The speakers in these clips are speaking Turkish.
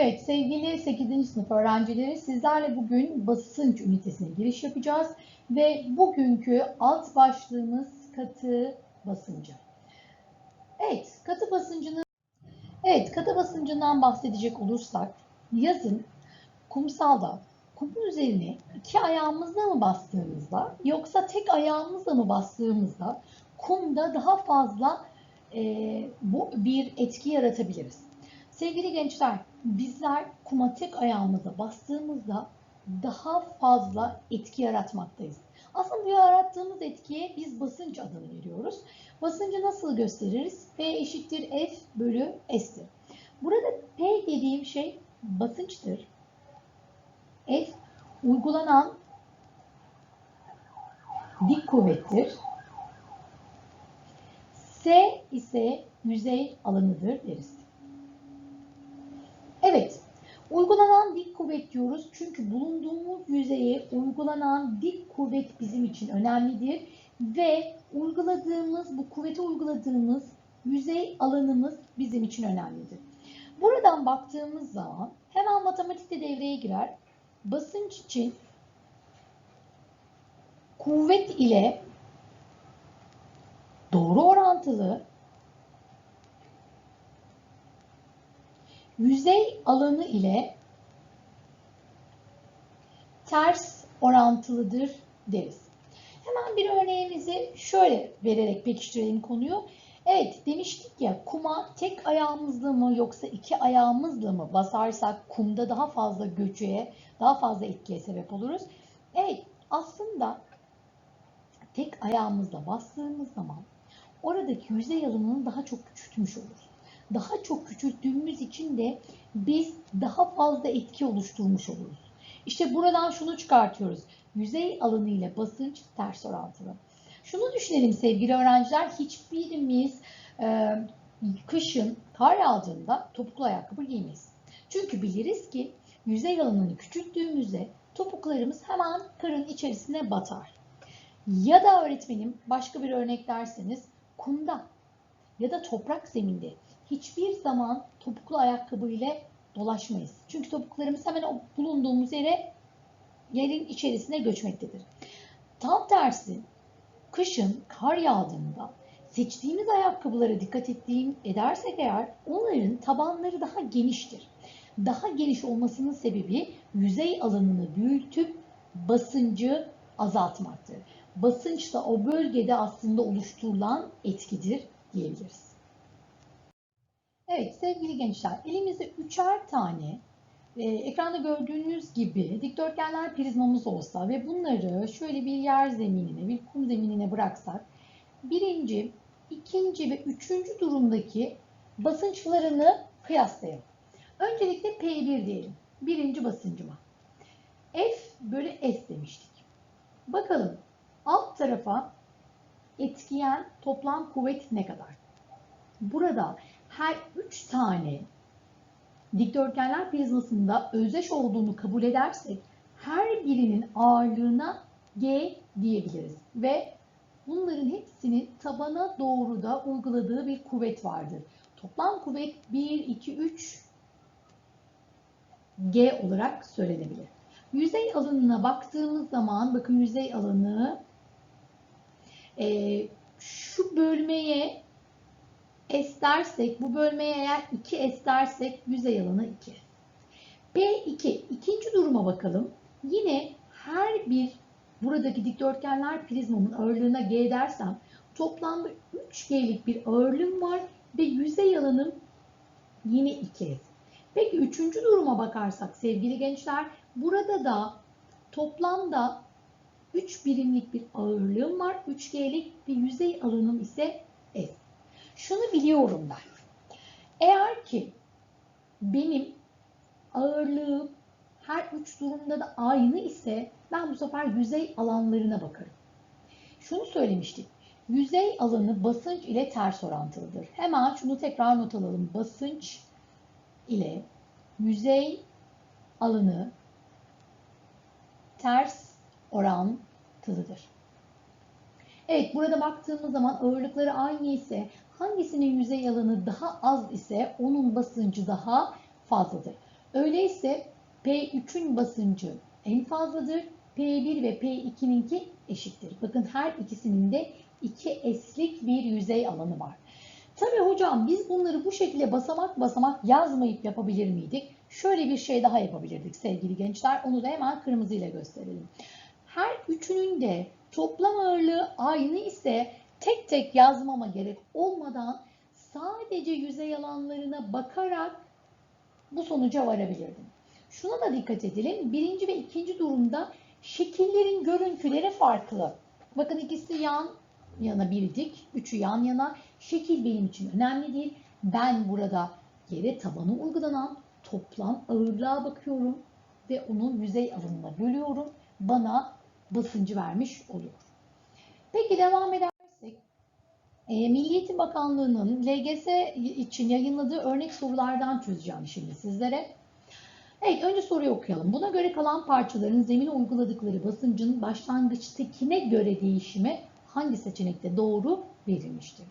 Evet sevgili 8. sınıf öğrencileri sizlerle bugün basınç ünitesine giriş yapacağız ve bugünkü alt başlığımız katı basıncı. Evet katı basıncını Evet katı basıncından bahsedecek olursak yazın kumsalda kumun üzerine iki ayağımızla mı bastığımızda yoksa tek ayağımızla mı bastığımızda kumda daha fazla e, bu bir etki yaratabiliriz. Sevgili gençler, bizler kuma tek ayağımıza bastığımızda daha fazla etki yaratmaktayız. Aslında bu yarattığımız etkiye biz basınç adını veriyoruz. Basıncı nasıl gösteririz? P eşittir F bölü S'tir. Burada P dediğim şey basınçtır. F uygulanan dik kuvvettir. S ise yüzey alanıdır deriz. Evet, uygulanan dik kuvvet diyoruz çünkü bulunduğumuz yüzeye uygulanan dik kuvvet bizim için önemlidir ve uyguladığımız, bu kuvveti uyguladığımız yüzey alanımız bizim için önemlidir. Buradan baktığımız zaman hemen matematikte devreye girer. Basınç için kuvvet ile doğru orantılı yüzey alanı ile ters orantılıdır deriz. Hemen bir örneğimizi şöyle vererek pekiştirelim konuyu. Evet demiştik ya kuma tek ayağımızla mı yoksa iki ayağımızla mı basarsak kumda daha fazla göçüğe, daha fazla etkiye sebep oluruz. Evet aslında tek ayağımızla bastığımız zaman oradaki yüzey alanını daha çok küçültmüş oluruz. Daha çok küçülttüğümüz için de biz daha fazla etki oluşturmuş oluruz. İşte buradan şunu çıkartıyoruz. Yüzey alanı ile basınç ters orantılı. Şunu düşünelim sevgili öğrenciler. Hiçbirimiz e, kışın kar yağdığında topuklu ayakkabı giymeyiz. Çünkü biliriz ki yüzey alanını küçülttüğümüzde topuklarımız hemen karın içerisine batar. Ya da öğretmenim başka bir örnek derseniz kumda ya da toprak zeminde hiçbir zaman topuklu ayakkabı ile dolaşmayız. Çünkü topuklarımız hemen o bulunduğumuz yere yerin içerisine göçmektedir. Tam tersi kışın kar yağdığında seçtiğimiz ayakkabılara dikkat ettiğim edersek eğer onların tabanları daha geniştir. Daha geniş olmasının sebebi yüzey alanını büyütüp basıncı azaltmaktır. Basınç da o bölgede aslında oluşturulan etkidir diyebiliriz. Evet sevgili gençler elimizde üçer tane e, ekranda gördüğünüz gibi dikdörtgenler prizmamız olsa ve bunları şöyle bir yer zeminine, bir kum zeminine bıraksak birinci, ikinci ve üçüncü durumdaki basınçlarını kıyaslayalım. Öncelikle P1 diyelim. Birinci basıncıma. F bölü S demiştik. Bakalım alt tarafa etkiyen toplam kuvvet ne kadar? Burada her üç tane dikdörtgenler prizmasında özdeş olduğunu kabul edersek her birinin ağırlığına G diyebiliriz. Ve bunların hepsinin tabana doğru da uyguladığı bir kuvvet vardır. Toplam kuvvet 1, 2, 3 G olarak söylenebilir. Yüzey alanına baktığımız zaman bakın yüzey alanı e, şu bölmeye S dersek bu bölmeye eğer 2 S dersek yüzey alanı 2. P2 ikinci duruma bakalım. Yine her bir buradaki dikdörtgenler prizmamın ağırlığına G dersem toplamda 3G'lik bir ağırlığım var ve yüzey alanım yine 2S. Peki üçüncü duruma bakarsak sevgili gençler burada da toplamda 3 birimlik bir ağırlığım var. 3G'lik bir yüzey alanım ise S. Şunu biliyorum ben. Eğer ki benim ağırlığım her üç durumda da aynı ise ben bu sefer yüzey alanlarına bakarım. Şunu söylemiştik. Yüzey alanı basınç ile ters orantılıdır. Hemen şunu tekrar not alalım. Basınç ile yüzey alanı ters orantılıdır. Evet burada baktığımız zaman ağırlıkları aynı ise hangisinin yüzey alanı daha az ise onun basıncı daha fazladır. Öyleyse P3'ün basıncı en fazladır. P1 ve P2'ninki eşittir. Bakın her ikisinin de 2S'lik bir yüzey alanı var. Tabii hocam biz bunları bu şekilde basamak basamak yazmayıp yapabilir miydik? Şöyle bir şey daha yapabilirdik sevgili gençler. Onu da hemen kırmızıyla gösterelim. Her üçünün de toplam ağırlığı aynı ise tek tek yazmama gerek olmadan sadece yüzey alanlarına bakarak bu sonuca varabilirdim. Şuna da dikkat edelim. Birinci ve ikinci durumda şekillerin görüntüleri farklı. Bakın ikisi yan yana bir dik, üçü yan yana. Şekil benim için önemli değil. Ben burada yere tabanı uygulanan toplam ağırlığa bakıyorum ve onu yüzey alanına bölüyorum. Bana basıncı vermiş oluyor. Peki devam edersek. E, Milli Eğitim Bakanlığı'nın LGS için yayınladığı örnek sorulardan çözeceğim şimdi sizlere. Evet önce soruyu okuyalım. Buna göre kalan parçaların zemine uyguladıkları basıncın başlangıçtakine göre değişimi hangi seçenekte doğru verilmiştir?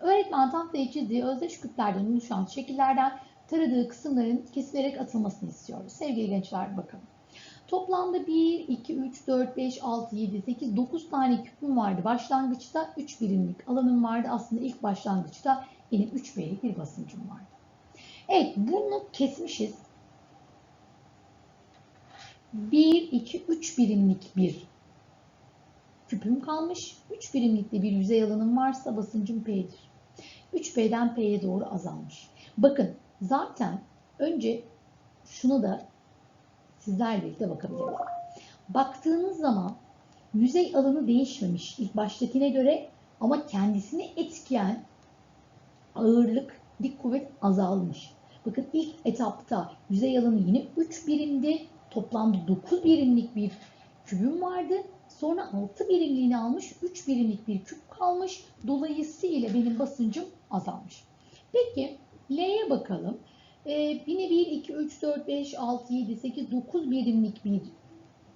Öğretmen tahtaya çizdiği özdeş küplerden oluşan şekillerden taradığı kısımların kesilerek atılmasını istiyoruz. Sevgili gençler bakın. Toplamda 1, 2, 3, 4, 5, 6, 7, 8, 9 tane küpüm vardı. Başlangıçta 3 birimlik alanım vardı. Aslında ilk başlangıçta benim 3 B'lik bir basıncım vardı. Evet bunu kesmişiz. 1, 2, 3 birimlik bir küpüm kalmış. 3 birimlikte bir yüzey alanım varsa basıncım P'dir. 3P'den P'ye doğru azalmış. Bakın zaten önce şuna da sizlerle birlikte bakabiliriz. Baktığınız zaman yüzey alanı değişmemiş ilk baştakine göre ama kendisini etkileyen ağırlık, dik kuvvet azalmış. Bakın ilk etapta yüzey alanı yine 3 birimdi. Toplamda 9 birimlik bir kübüm vardı. Sonra 6 birimliğini almış, 3 birimlik bir küp kalmış. Dolayısıyla benim basıncım azalmış. Peki L'ye bakalım. Ee, yine 1, 2, 3, 4, 5, 6, 7, 8, 9 birimlik bir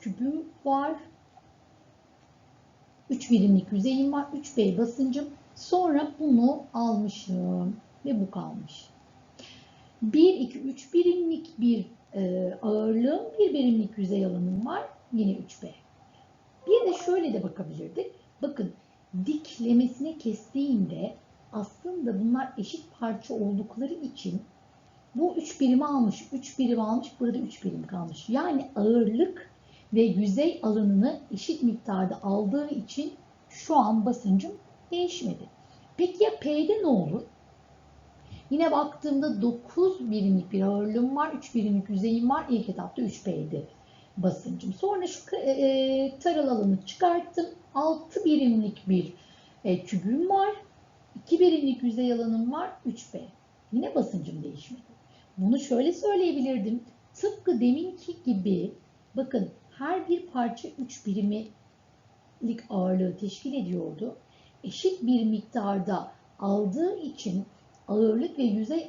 küpüm var. 3 birimlik yüzeyim var. 3B basıncım. Sonra bunu almışım ve bu kalmış. 1, 2, 3 birimlik bir e, ağırlığım, 1 birimlik yüzey alanım var. Yine 3B. Bir de şöyle de bakabilirdik. Bakın diklemesine kestiğinde aslında bunlar eşit parça oldukları için bu 3 birimi almış, 3 birim almış, burada 3 birim kalmış. Yani ağırlık ve yüzey alanını eşit miktarda aldığı için şu an basıncım değişmedi. Peki ya P'de ne olur? Yine baktığımda 9 birimlik bir ağırlığım var, 3 birimlik yüzeyim var. İlk etapta 3P'ydi basıncım. Sonra şu e, taral alanı çıkarttım. 6 birimlik bir e, kübüm var. 2 birimlik yüzey alanım var. 3B. Yine basıncım değişmedi. Bunu şöyle söyleyebilirdim. Tıpkı deminki gibi bakın her bir parça 3 birimlik ağırlığı teşkil ediyordu. Eşit bir miktarda aldığı için ağırlık ve yüzey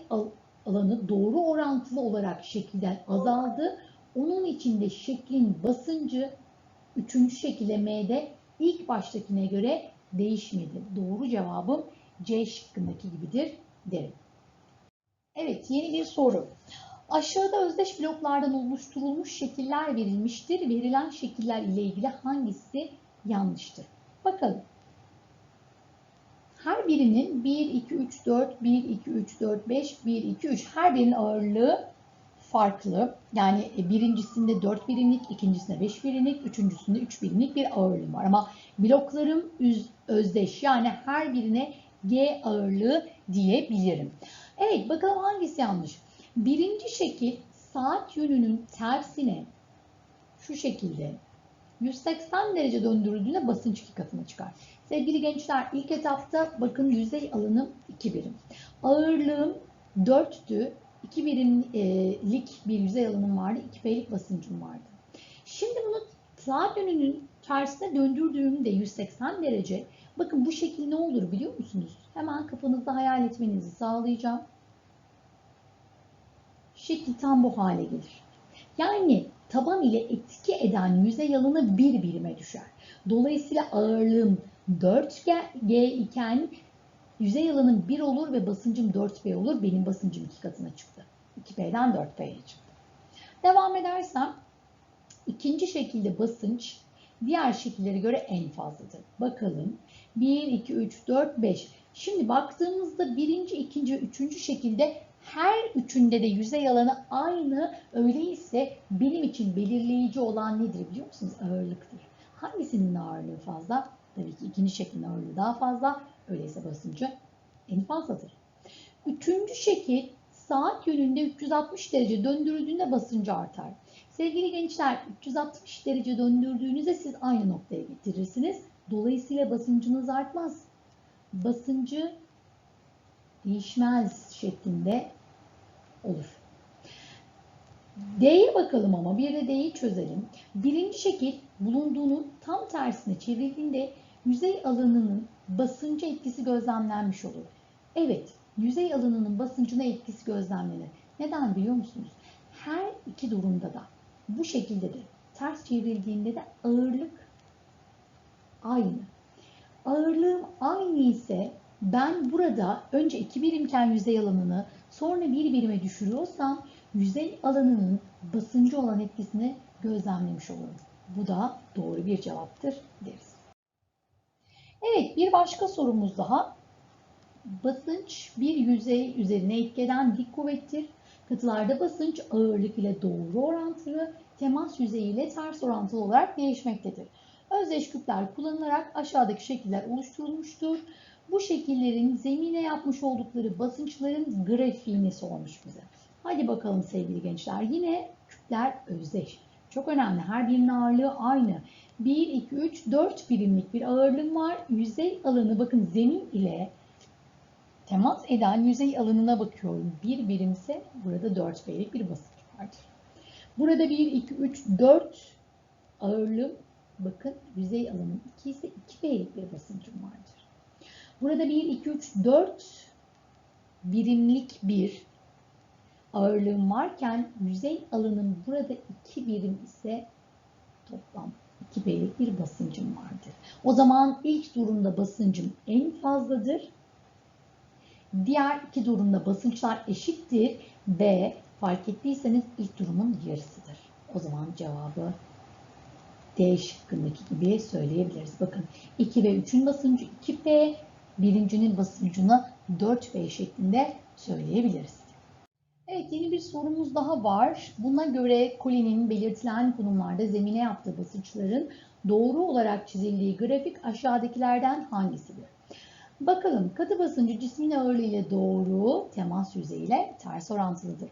alanı doğru orantılı olarak şekilden azaldı. Onun içinde şeklin basıncı üçüncü şekilde M'de ilk baştakine göre değişmedi. Doğru cevabım C şıkkındaki gibidir derim. Evet yeni bir soru. Aşağıda özdeş bloklardan oluşturulmuş şekiller verilmiştir. Verilen şekiller ile ilgili hangisi yanlıştır? Bakalım. Her birinin 1, 2, 3, 4, 1, 2, 3, 4, 5, 1, 2, 3 her birinin ağırlığı farklı. Yani birincisinde 4 birimlik, ikincisinde 5 birimlik, üçüncüsünde 3 birimlik bir ağırlığım var. Ama bloklarım özdeş yani her birine G ağırlığı diyebilirim. Evet bakalım hangisi yanlış. Birinci şekil saat yönünün tersine şu şekilde 180 derece döndürüldüğünde basınç iki katına çıkar. Sevgili gençler ilk etapta bakın yüzey alanım 2 birim. Ağırlığım 4'tü. 2 birimlik bir yüzey alanım vardı. 2 P'lik basıncım vardı. Şimdi bunu saat yönünün tersine döndürdüğümde 180 derece bakın bu şekil ne olur biliyor musunuz? Hemen kafanızda hayal etmenizi sağlayacağım. Şekil tam bu hale gelir. Yani taban ile etki eden yüzey alanı bir birime düşer. Dolayısıyla ağırlığım 4G iken yüzey alanım 1 olur ve basıncım 4P olur. Benim basıncım 2 katına çıktı. 2P'den 4P'ye çıktı. Devam edersem ikinci şekilde basınç diğer şekillere göre en fazladır. Bakalım 1, 2, 3, 4, 5. Şimdi baktığımızda birinci, ikinci üçüncü şekilde her üçünde de yüzey alanı aynı. Öyleyse benim için belirleyici olan nedir biliyor musunuz? Ağırlıktır. Hangisinin ağırlığı fazla? Tabii ki ikinci şeklin ağırlığı daha fazla. Öyleyse basıncı en fazladır. Üçüncü şekil saat yönünde 360 derece döndürüldüğünde basıncı artar. Sevgili gençler 360 derece döndürdüğünüzde siz aynı noktaya getirirsiniz. Dolayısıyla basıncınız artmaz. Basıncı değişmez şeklinde olur. D'ye bakalım ama bir de D'yi çözelim. Birinci şekil bulunduğunun tam tersine çevrildiğinde yüzey alanının basıncı etkisi gözlemlenmiş olur. Evet, yüzey alanının basıncına etkisi gözlemlenir. Neden biliyor musunuz? Her iki durumda da bu şekilde de ters çevrildiğinde de ağırlık aynı. Ağırlığım aynı ise ben burada önce iki birimken yüzey alanını sonra bir birime düşürüyorsam yüzey alanının basıncı olan etkisini gözlemlemiş olurum. Bu da doğru bir cevaptır deriz. Evet bir başka sorumuz daha. Basınç bir yüzey üzerine etkeden dik kuvvettir. Katılarda basınç ağırlık ile doğru orantılı, temas yüzeyi ile ters orantılı olarak değişmektedir. Özdeş küpler kullanılarak aşağıdaki şekiller oluşturulmuştur. Bu şekillerin zemine yapmış oldukları basınçların grafiğini sormuş bize. Hadi bakalım sevgili gençler. Yine küpler özdeş. Çok önemli. Her birinin ağırlığı aynı. 1, 2, 3, 4 birimlik bir ağırlığım var. Yüzey alanı bakın zemin ile temas eden yüzey alanına bakıyorum. Bir birimse burada 4 B'lik bir basınç vardır. Burada 1, 2, 3, 4 ağırlığım bakın yüzey alanım 2 ise 2 B'lik bir basıncım vardır. Burada 1, 2, 3, 4 birimlik bir ağırlığım varken yüzey alanım burada 2 birim ise toplam 2 B'lik bir basıncım vardır. O zaman ilk durumda basıncım en fazladır. Diğer iki durumda basınçlar eşittir. B fark ettiyseniz ilk durumun yarısıdır. O zaman cevabı D şıkkındaki gibi söyleyebiliriz. Bakın 2 ve 3'ün basıncı 2P, birincinin basıncına 4P şeklinde söyleyebiliriz. Evet yeni bir sorumuz daha var. Buna göre kolinin belirtilen konumlarda zemine yaptığı basınçların doğru olarak çizildiği grafik aşağıdakilerden hangisidir? Bakalım katı basıncı cismin ağırlığı ile doğru temas yüzeyiyle ters orantılıdır.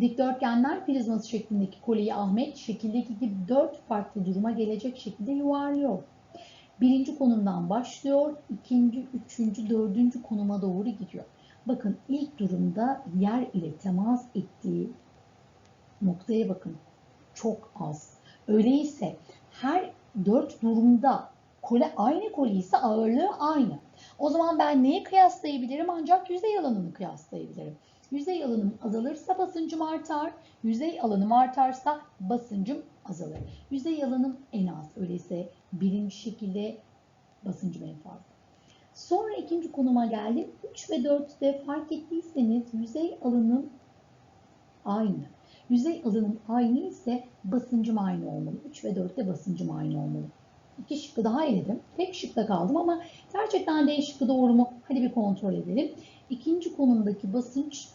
Dikdörtgenler prizması şeklindeki kolyeyi Ahmet şekildeki gibi dört farklı duruma gelecek şekilde yuvarlıyor. Birinci konumdan başlıyor, ikinci, üçüncü, dördüncü konuma doğru gidiyor. Bakın ilk durumda yer ile temas ettiği noktaya bakın. Çok az. Öyleyse her dört durumda kole aynı koli ise ağırlığı aynı. O zaman ben neyi kıyaslayabilirim? Ancak yüzey alanını kıyaslayabilirim. Yüzey alanım azalırsa basıncım artar. Yüzey alanım artarsa basıncım azalır. Yüzey alanım en az. Öyleyse birinci şekilde basıncım en fazla. Sonra ikinci konuma geldim. 3 ve 4'te fark ettiyseniz yüzey alanım aynı. Yüzey alanım aynı ise basıncım aynı olmalı. 3 ve 4'te basıncım aynı olmalı. İki şıkkı daha eledim. Tek şıkta kaldım ama gerçekten D şıkkı doğru mu? Hadi bir kontrol edelim. İkinci konumdaki basınç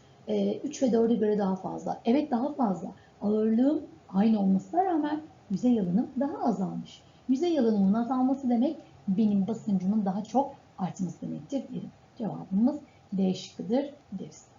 3 ve 4'e göre daha fazla. Evet daha fazla. Ağırlığım aynı olmasına rağmen yüzey alanım daha azalmış. Yüzey alanımın azalması demek benim basıncımın daha çok artması demektir derim. Cevabımız D şıkkıdır deriz.